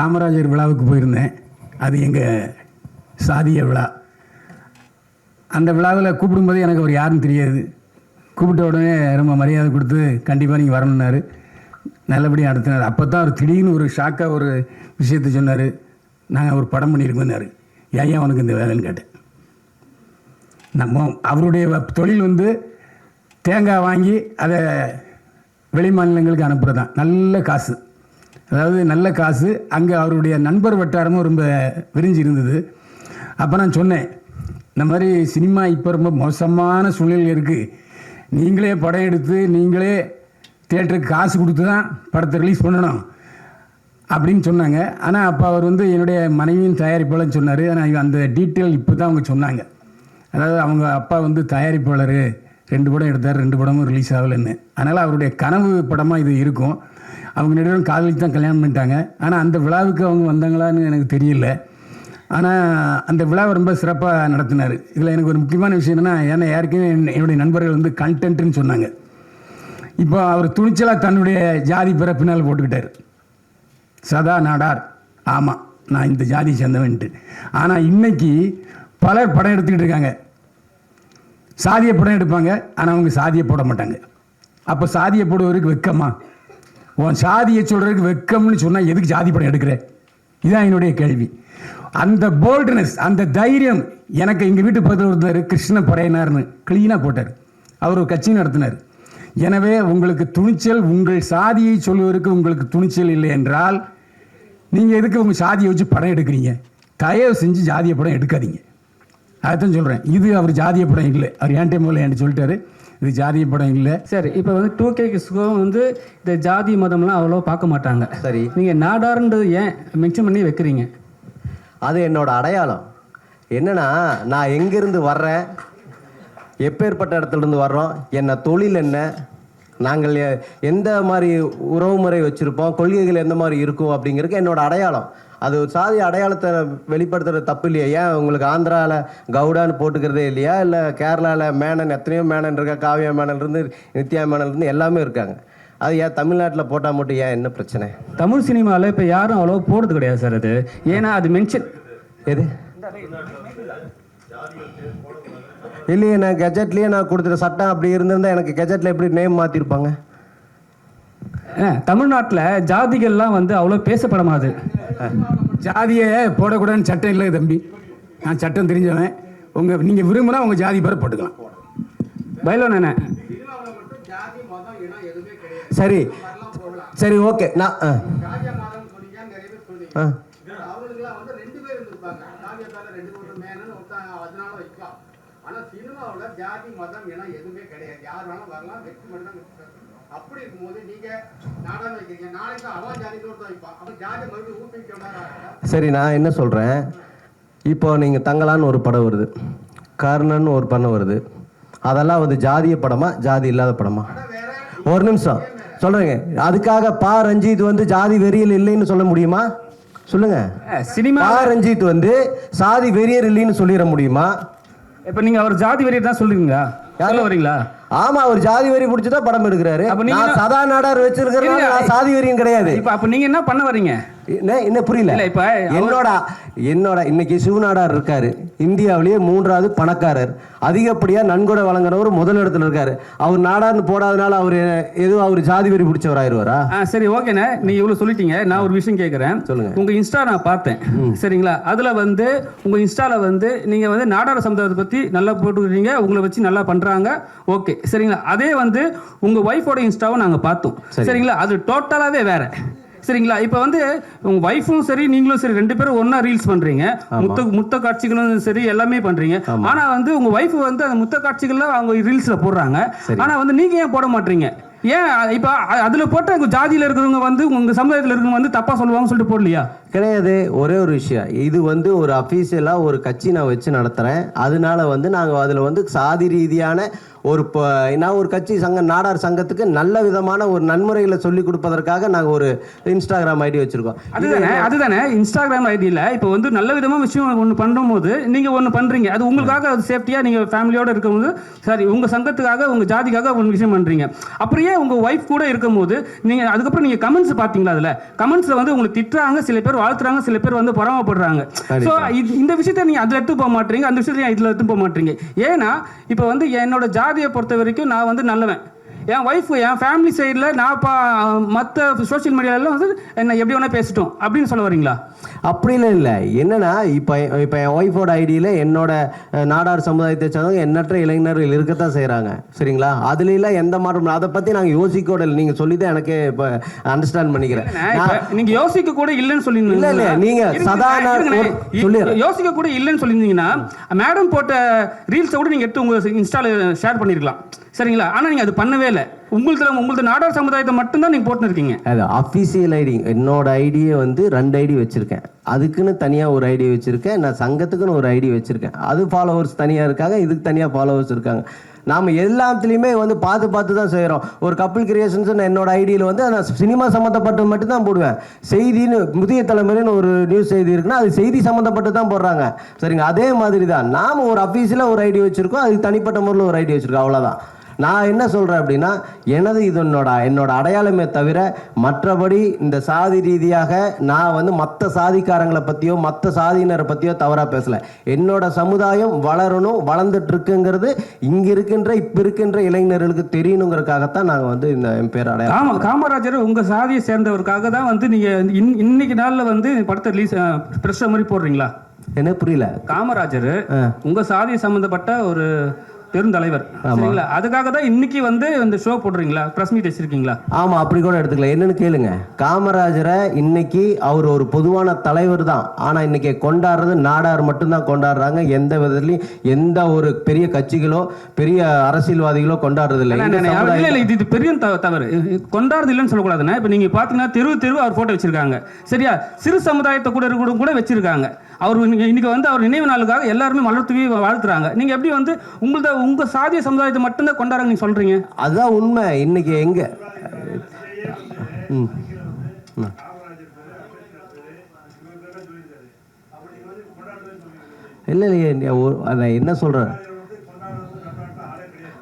காமராஜர் விழாவுக்கு போயிருந்தேன். அது எங்கள் சாதிய விழா. அந்த விழாவில் கூப்பிடும்போது எனக்கு அவர் யாருன்னு தெரியாது. கூப்பிட்ட உடனே ரொம்ப மரியாதை கொடுத்து கண்டிப்பாக நீங்கள் வரணுன்னாரு நல்லபடியாக நடத்தினார். அப்போ தான் அவர் திடீர்னு ஒரு ஷாக்காக ஒரு விஷயத்தை சொன்னார். நாங்கள் ஒரு படம் பண்ணியிருக்கோன்னாரு ஏன் அவனுக்கு உனக்கு இந்த வேலைன்னு கேட்டேன். நம்ம அவருடைய தொழில் வந்து தேங்காய் வாங்கி அதை வெளி மாநிலங்களுக்கு அனுப்புகிறது தான் நல்ல காசு. அதாவது நல்ல காசு. அங்கே அவருடைய நண்பர் வட்டாரமும் ரொம்ப விரிஞ்சு இருந்தது. அப்போ நான் சொன்னேன் இந்த மாதிரி சினிமா இப்போ ரொம்ப மோசமான சூழ்நிலை இருக்குது நீங்களே படம் எடுத்து நீங்களே தேட்டருக்கு காசு கொடுத்து தான் படத்தை ரிலீஸ் பண்ணணும் அப்படின்னு சொன்னாங்க. ஆனால் அப்போ அவர் வந்து என்னுடைய மனைவியின் தயாரிப்பாளர்னு சொன்னார். ஆனால் அந்த டீட்டெயில் இப்போ தான் அவங்க சொன்னாங்க. அதாவது அவங்க அப்பா வந்து தயாரிப்பாளர். ரெண்டு படம் எடுத்தார் ரெண்டு படமும் ரிலீஸ் ஆகலைன்னு. அதனால் அவருடைய கனவு படமாக இது இருக்கும். அவங்க நடுவில் காதலிக்கு தான் கல்யாணம் பண்ணிட்டாங்க. ஆனால் அந்த விழாவுக்கு அவங்க வந்தாங்களான்னு எனக்கு தெரியல. ஆனால் அந்த விழாவை ரொம்ப சிறப்பாக நடத்தினார். இதில் எனக்கு ஒரு முக்கியமான விஷயம் என்னென்னா ஏன்னா யாருக்குமே என்னுடைய நண்பர்கள் வந்து கண்டென்ட்னு சொன்னாங்க. இப்போ அவர் துணிச்சலாக தன்னுடைய ஜாதி பிற பின்னால் போட்டுக்கிட்டார். சதா நாடார். ஆமாம் நான் இந்த ஜாதி சேர்ந்தவன்ட்டு. ஆனால் இன்னைக்கு பலர் படம் எடுத்துக்கிட்டு இருக்காங்க. சாதிய படம் எடுப்பாங்க ஆனால் அவங்க சாதியை போட மாட்டாங்க. அப்போ சாதியை போடுவதற்கு வெக்கமா? உன் சாதியை சொல்கிறதுக்கு வெக்கம்னு சொன்னால் எதுக்கு ஜாதி படம் எடுக்கிற? இதான் என்னுடைய கேள்வி. அந்த போல்ட்னஸ் அந்த தைரியம் எனக்கு எங்கள் வீட்டு பக்கத்தில் ஒருத்தர் கிருஷ்ண பறையனார்னு க்ளீனாக போட்டார். அவர் ஒரு கட்சி நடத்தினார். எனவே உங்களுக்கு துணிச்சல் உங்கள் சாதியை சொல்வதற்கு உங்களுக்கு துணிச்சல் இல்லை என்றால் நீங்கள் எதுக்கு உங்கள் சாதியை வச்சு படம் எடுக்கிறீங்க? தயவு செஞ்சு ஜாதிய படம் எடுக்காதீங்க. அதைத்தான் சொல்கிறேன் இது அவர் ஜாதிய படம் இல்லை அவர் ஏன்டே முதல்ல என்கிட்ட சொல்லிட்டாரு. இது ஜாதிய படம் இல்லை. சரி இப்போ வந்து டூ கே வந்து இந்த ஜாதி மதம்லாம் அவ்வளோ பார்க்க மாட்டாங்க. சரி. நீங்கள் நாடார்ன்றது ஏன் மென்ஷன் பண்ணி வைக்கிறீங்க? அது என்னோட அடையாளம். என்னன்னா நான் எங்கேருந்து வர்றேன் எப்பேற்பட்ட இடத்துல இருந்து வர்றோம் என்ன தொழில் என்ன நாங்கள் எந்த மாதிரி உறவுமுறை வச்சுருப்போம்? கொள்கைகள் எந்த மாதிரி இருக்கும்? அப்படிங்கிறதுக்கு என்னோட அடையாளம். அது ஒரு சாதி அடையாளத்தை வெளிப்படுத்துறது தப்பு இல்லையா? ஏன் உங்களுக்கு ஆந்திராவில் கவுடான்னு போட்டுக்கிறதே இல்லையா? இல்லை கேரளாவில் மேனன் எத்தனையோ மேனன் இருக்கா? காவியா மேனன் இருந்து நித்யா மேனன் இருந்து எல்லாமே இருக்காங்க. அது ஏன் தமிழ்நாட்டில் போட்டால் மட்டும் ஏன் என்ன பிரச்சனை? தமிழ் சினிமாவில் இப்போ யாரும் அவ்வளோ போடுறது கிடையாது சார் அது. ஏன்னா அது மென்ஷன் எது? இல்லையே நான் கெஜெட்லேயே நான் கொடுத்துட்ட சட்டம் அப்படி இருந்திருந்தா எனக்கு கெஜெட்டில் எப்படி நேம் மாற்றிருப்பாங்க தமிழ்நாட்டில் ஜாதிகள்லாம் வந்து அவ்வளோ பேசப்படமாது. ஜாதியை போடக்கூடாதுன்னு சட்டம் இல்லை தம்பி. நான் சட்டம் தெரிஞ்சவன். உங்கள் நீங்கள் விரும்பினா உங்கள் ஜாதி பேரை போட்டுக்கலாம். பயிலோன் என்ன சரி. சரி ஓகே. நான் ஆ. ஆ அவங்களுக்குலாம் வந்து ரெண்டு பேர் இருந்திருப்பாங்க காவியத்தால ரெண்டு மூணு மேனன் ஒருத்தன் அதனால வைக்கலாம் ஆனா சினிமாவுல ஜாதி மதம் இனம் எதுவுமே கிடையாது யார் வேணாலும் வரலாம் வெற்றி மட்டும் தான். அப்படி இருக்கும்போது நீங்க நாடாக வைக்கிறீங்க. நாளைக்கு அவன் ஜாதி ஒருத்தன் வைப்பான். அப்ப ஜாதி மறுபடியும் ஊக்குவிக்க சரி நான் என்ன சொல்கிறேன் இப்போ நீங்கள் தங்கலான்னு ஒரு படம் வருது. கர்ணன் ஒரு படம் வருது. அதெல்லாம் வந்து ஜாதிய படமா ஜாதி இல்லாத படமா? ஒரு நிமிஷம். சொல்கிறேங்க அதுக்காக பா ரஞ்சித் வந்து ஜாதி வெறியல் இல்லைன்னு சொல்ல முடியுமா? சொல்லுங்க. சினிமா பா ரஞ்சித் வந்து சாதி வெறியர் இல்லைன்னு சொல்லிட முடியுமா? இப்போ நீங்கள் அவர் ஜாதி வெறியை தான் சொல்லுவீங்களா சொல்ல வரீங்களா? ஆமா அவர் ஜாதி வெறி பிடிச்சதா படம் எடுக்கிறாரு. அப்ப நீங்க நான் சதா நாடார் வச்சிருக்கிறேன் இல்ல, நான் சாதி வெறியும் கிடையாது. இப்போ அப்போ நீங்கள் என்ன பண்ண வரீங்க? என்ன புரியல. இப்ப என்னோட என்னோட இன்னைக்கு சிவநாடார் இருக்காரு. இந்தியாவிலேயே மூன்றாவது பணக்காரர். அதிகப்படியா நன்கொடை வழங்குறவர் முதல் இடத்துல இருக்காரு. அவர் நாடார்னு போடாதனால அவர் எதுவும் அவர் ஜாதி வெறி பிடிச்சவர் ஆயிடுவாரா ஆ சரி ஓகேண்ணே நீ. இவ்வளோ சொல்லிட்டீங்க. நான் ஒரு விஷயம் கேட்குறேன் சொல்லுங்க. உங்கள் இன்ஸ்டா நான் பார்த்தேன். சரிங்களா? அதில் வந்து உங்கள் இன்ஸ்டாவில் வந்து நீங்கள் வந்து நாடார சமுதாயத்தை பற்றி நல்லா போட்டுக்கிறீங்க. உங்களை வச்சு நல்லா பண்ணுறாங்க ஓகே சரிங்களா? அதே வந்து உங்கள் ஒய்ஃபோட இன்ஸ்டாவை நாங்கள் பார்த்தோம். சரிங்களா? அது டோட்டலாகவே வேற. சரிங்களா? இப்போ வந்து உங்கள் ஒய்ஃபும் சரி நீங்களும் சரி ரெண்டு பேரும் ஒன்றா ரீல்ஸ் பண்ணுறீங்க முத்த முத்த காட்சிகளும் சரி எல்லாமே பண்ணுறீங்க ஆனால் வந்து உங்கள் ஒய்ஃப் வந்து அந்த முத்த காட்சிகளில் அவங்க ரீல்ஸில் போடுறாங்க. ஆனால் வந்து நீங்கள் ஏன் போட மாட்டீங்க? ஏன் இப்போ அதில் போட்ட உங்க ஜாதியில் இருக்கிறவங்க வந்து உங்கள் சமுதாயத்தில் இருக்கிறவங்க வந்து தப்பாக சொல்லுவாங்கன்னு சொல்லிட்டு போடலையா? கிடையாது ஒரே ஒரு விஷயம். இது வந்து ஒரு அஃபீஷியலாக ஒரு கட்சி நான் வச்சு நடத்துகிறேன் அதனால வந்து நாங்கள் அதில் வந்து சாதி ரீதியான ஒரு இப்போ நான் ஒரு கட்சி சங்கம் நாடார் சங்கத்துக்கு நல்ல விதமான ஒரு நன்முறைகளை சொல்லி கொடுப்பதற்காக நாங்கள் ஒரு இன்ஸ்டாகிராம் ஐடி வச்சுருக்கோம். அதுதானே அதுதானே இன்ஸ்டாகிராம் ஐடியில் இப்போ வந்து நல்ல விதமாக விஷயம் ஒன்று பண்ணும்போது நீங்கள் ஒன்று பண்ணுறீங்க அது உங்களுக்காக அது சேஃப்டியாக நீங்கள் ஃபேமிலியோடு இருக்கும்போது சரி உங்கள் சங்கத்துக்காக உங்கள் ஜாதிக்காக ஒரு விஷயம் பண்ணுறீங்க அப்படியே உங்கள் ஒய்ஃப் கூட இருக்கும்போது நீங்கள் அதுக்கப்புறம் நீங்கள் கமெண்ட்ஸ் பார்த்தீங்களா அதில்? கமெண்ட்ஸில் வந்து உங்களுக்கு திட்டுறாங்க சில பேர் வாழ்த்துறாங்க சில பேர் வந்து பொறாமப்படுறாங்க. ஸோ இந்த விஷயத்தை நீங்கள் அதில் எடுத்து போக மாட்டீங்க அந்த விஷயத்தை இதில் எடுத்து போக மாட்டீங்க. ஏன்னா இப்போ வந்து என்னோட ஜாதியை பொறுத்த வரைக்கும் நான் வந்து நல்லவன். என் ஒய்ஃப் என் ஃபேமிலி சைடில் நான் பா மற்ற சோஷியல் மீடியாவில் வந்து என்ன எப்படி வேணால் பேசிட்டோம் அப்படின்னு சொல்ல வரீங்களா? அப்படிலாம் இல்லை. என்னன்னா இப்போ இப்போ என் ஒய்ஃபோட ஐடியில் என்னோட நாடார் சமுதாயத்தை சேர்ந்தவங்க எண்ணற்ற இளைஞர்கள் இருக்கத்தான் செய்கிறாங்க சரிங்களா? அதுலலாம் எந்த மாற்றம் அதை பற்றி நாங்கள் யோசிக்கோட இல்லை. நீங்கள் சொல்லி தான் எனக்கே இப்போ அண்டர்ஸ்டாண்ட் பண்ணிக்கிறேன். இப்ப நீங்க யோசிக்க கூட இல்லைன்னு சொல்லிருந்தீங்க இல்ல, இல்ல, நீங்க சாதாரண. யோசிக்க கூட இல்லைன்னு சொல்லியிருந்தீங்கன்னா மேடம் போட்ட ரீல்ஸை கூட நீங்க எடுத்து உங்க இன்ஸ்டால ஷேர் பண்ணிருக்கலாம். சரிங்களா? ஆனா நீங்க அது பண்ணவே இல்லை. உங்களது உங்களது நாடார் சமுதாயத்தை மட்டும்தான் நீங்க போட்டுருக்கீங்க இருக்கீங்க அது அஃபிஷியல் ஐடி என்னோட ஐடியை வந்து ரெண்டு ஐடி வச்சுருக்கேன். அதுக்குன்னு தனியாக ஒரு ஐடி வச்சுருக்கேன். நான் சங்கத்துக்குன்னு ஒரு ஐடி வச்சுருக்கேன். அது ஃபாலோவர்ஸ் தனியாக இருக்காங்க இதுக்கு தனியாக ஃபாலோவர்ஸ் இருக்காங்க. நாம் எல்லாத்துலேயுமே வந்து பார்த்து பார்த்து தான் செய்கிறோம் ஒரு கப்பிள் கிரியேஷன்ஸ் என்னோட ஐடியில் வந்து நான் சினிமா சம்மந்தப்பட்டது மட்டும் தான் போடுவேன். செய்தின்னு முதிய தலைமுறைன்னு ஒரு நியூஸ் செய்தி இருக்குன்னா அது செய்தி சம்மந்தப்பட்டு தான் போடுறாங்க. சரிங்க அதே மாதிரி தான் நாம் ஒரு அஃபீஷியலாக ஒரு ஐடி வச்சுருக்கோம் அதுக்கு தனிப்பட்ட முறையில் ஒரு ஐடி வச்சுருக்கோம். அவ்வளோதான் நான் என்ன சொல்கிறேன் அப்படின்னா எனது இது என்னோட என்னோட அடையாளமே தவிர மற்றபடி இந்த சாதி ரீதியாக நான் வந்து மற்ற சாதிக்காரங்களை பற்றியோ மற்ற சாதியினரை பற்றியோ தவறாக பேசலை. என்னோட சமுதாயம் வளரணும் வளர்ந்துட்டு இருக்குங்கிறது இங்கே இருக்கின்ற இப்போ இருக்கின்ற இளைஞர்களுக்கு தெரியணுங்கிறதுக்காகத்தான் நாங்கள் வந்து இந்த என் பேர் அடையாளம் காம காமராஜர் உங்க சாதியை சேர்ந்தவருக்காக தான் வந்து நீங்க இன்- இன்னைக்கு நாள்ல வந்து படத்தை ரிலீஸ் பிரஸ் மாதிரி போடுறீங்களா? என்ன புரியல. காமராஜர் உங்க சாதியை சம்பந்தப்பட்ட ஒரு பெருந்தலைவர். சரிங்களா? அதுக்காக தான் இன்னைக்கு வந்து இந்த ஷோ போடுறீங்களா பிரஸ் மீட் வச்சிருக்கீங்களா? ஆமாம் அப்படி கூட எடுத்துக்கலாம் என்னன்னு கேளுங்க. காமராஜரை இன்னைக்கு அவர் ஒரு பொதுவான தலைவர் தான். ஆனால் இன்னைக்கு கொண்டாடுறது நாடார் மட்டும்தான் கொண்டாடுறாங்க. எந்த விதத்துலையும் எந்த ஒரு பெரிய கட்சிகளோ பெரிய அரசியல்வாதிகளோ கொண்டாடுறது இல்லை இது இது பெரிய தவ- தவறு. கொண்டாடுறது இல்லைன்னு சொல்லக்கூடாதுண்ணே. இப்போ நீங்க பாத்தீங்கன்னா தெரு தெரு அவர் போட்டோ வச்சிருக்காங்க. சரியா? சிறு சமுதாயத்தை கூட கூட வச்சிருக்காங்க. அவர் இன்னைக்கு வந்து அவர் நினைவு நாளுக்காக எல்லாருமே மலர்த்துவி வாழ்த்துறாங்க. நீங்க எப்படி வந்து உங்களத உங்க சாதிய சமுதாயத்தை மட்டும்தான் கொண்டாடுறாங்க நீங்க சொல்றீங்க? அதுதான் உண்மை. இன்னைக்கு எங்க? ம். இல்லை இல்லையே நான் என்ன சொல்கிறேன்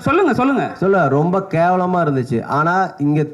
சொல்லுங்க சொல்லுங்க. சொல்ல ரொம்ப கேவலமாக இருந்துச்சு. ஆனால் இங்கே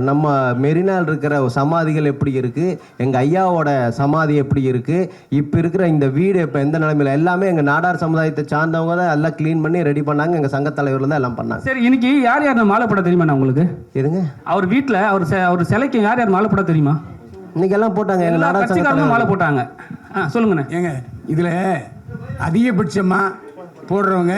நம்ம மெரினால் இருக்கிற சமாதிகள் எப்படி இருக்குது எங்கள் ஐயாவோட சமாதி எப்படி இருக்குது இப்போ இருக்கிற இந்த வீடு இப்போ எந்த நிலைமையில்? எல்லாமே எங்கள் நாடார் சமுதாயத்தை சார்ந்தவங்க தான் எல்லாம் க்ளீன் பண்ணி ரெடி பண்ணாங்க. எங்கள் சங்கத் தலைவர்ல தான் எல்லாம் பண்ணாங்க. சரி இன்னைக்கு யார் யார் மாலை போட தெரியுமா உங்களுக்கு? எதுங்க? அவர் வீட்ல அவர் செ- அவர் சிலைக்கு யார் யார் மாலை போட தெரியுமா? இன்னைக்கு எல்லாம் போட்டாங்க எங்கள் எல்லா நாடார் சங்க மாலை போட்டாங்க. ஆ சொல்லுங்கண்ணே. ஏங்க இதில் அதிகபட்சமாக போடுறவங்க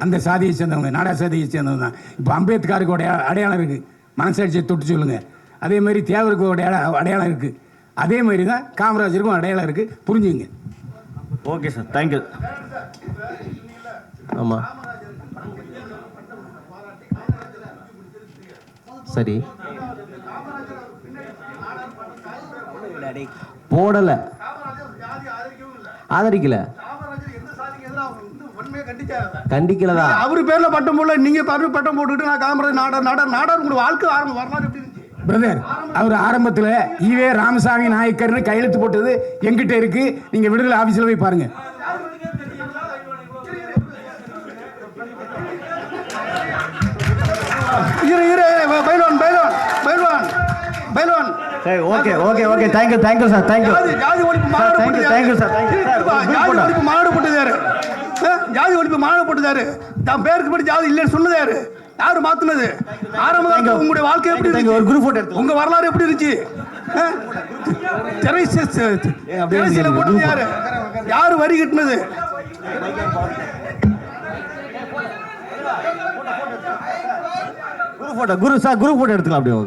அந்த சாதியை சேர்ந்தவங்க நாடா சாதியை சேர்ந்தவங்க தான். இப்போ அம்பேத்கருக்கு அடையாளம் இருக்குது மனசாட்சியை தொட்டு சொல்லுங்கள் அதே மாதிரி தேவருக்கு அடையாளம் இருக்குது அதே மாதிரி தான் காமராஜருக்கும் அடையாளம் இருக்குது புரிஞ்சுங்க. ஓகே சார் தேங்க்யூ ஆமாம் சரி. போடலை. ஆதரிக்கல காமராஜர் எந்த சாதிக்கு எதிராக அவர் வந்து வன்மையை கண்டிச்சாரு கண்டிக்கலதா? அவர் பேர்ல பட்டம் போடல நீங்க பேர்ல பட்டம் போட்டுக்கிட்டு நான் காமராஜர் நாடார் நாடார் நாடார் உங்களோட வாழ்க்கை ஆரம்பம் வரலாறு எப்படி இருந்துச்சு? பிரதர் அவர் ஆரம்பத்தில் ஈவே ராமசாமி நாயக்கர்னு கையெழுத்து போட்டது எங்கிட்ட இருக்கு. நீங்க விடுதலை ஆஃபீஸில் போய் பாருங்க. இரு இரு பைல்வான் பைல்வான் பைல்வான் சரி okay okay okay thank you thank you sir thank you ஜாதி ஒழிப்பு Sir, மாநாடு thank you, போட்டது thank you, sir, யாரு? thank you, sir. இருப்பா, ஒரு ஜாதி ஒழிப்பு மாநாடு போட்டது யாரு? ஆ? ஜாதி ஒழிப்பு மாநாடு போட்டது யாரு தான் பேருக்கு படி ஜாதி இல்லைன்னு சொன்னது யாரு யாரு மாத்துனது? ஆரம்ப காலத்துல உங்களுடைய வாழ்க்கை எப்படி இருந்துச்சு? ஒரு group photo எடுத்துக்கலாம். உங்க வரலாறு எப்படி இருந்துச்சு? திரைசீலை போட்டது யாரு? யாரு வரி கட்டினது? Guru photo Guru sir Guru photo எடுத்துக்கலாம் அப்படியே